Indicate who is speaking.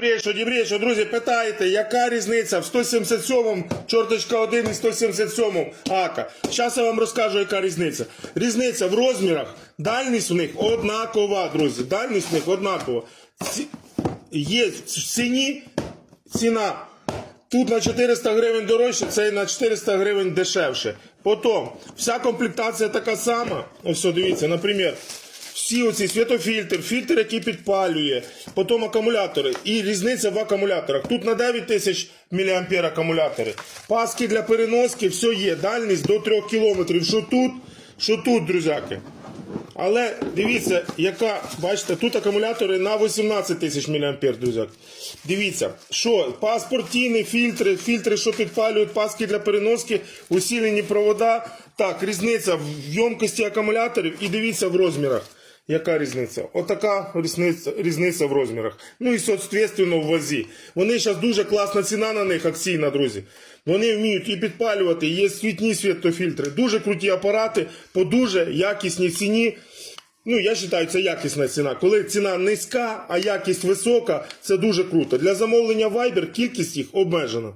Speaker 1: Дібрєшо, дібрєшо, друзі, питаєте, яка різниця в 177-му, чорточка 1 і 177-му АКа. Зараз я вам розкажу, яка різниця. Різниця в розмірах. Дальність в них однакова, друзі. Дальність в них однакова. Ці- Є в ціні ціна. Тут на 400 гривень дорожче, це на 400 гривень дешевше. Потім, вся комплектація така сама. Ось, дивіться, наприклад, всі оці світофільтр, фільтр, який підпалює, потім акумулятори. І різниця в акумуляторах. Тут на 9 тисяч мА акумулятори. Паски для переноски, все є. Дальність до 3 кілометрів. Що тут, що тут, друзяки. Але дивіться, яка, бачите, тут акумулятори на 18 тисяч мА, друзяки. Дивіться, що паспортійні фільтри, фільтри, що підпалюють, паски для переноски, усілені провода. Так, різниця в ємкості акумуляторів і дивіться в розмірах. Яка різниця? Отака різниця, різниця в розмірах. Ну і соответственно в вазі. Вони зараз дуже класна ціна на них акційна, друзі. Вони вміють і підпалювати, є світні світофільтри. Дуже круті апарати по дуже якісній ціні. Ну, я вважаю, це якісна ціна. Коли ціна низька, а якість висока, це дуже круто. Для замовлення Viber кількість їх обмежена.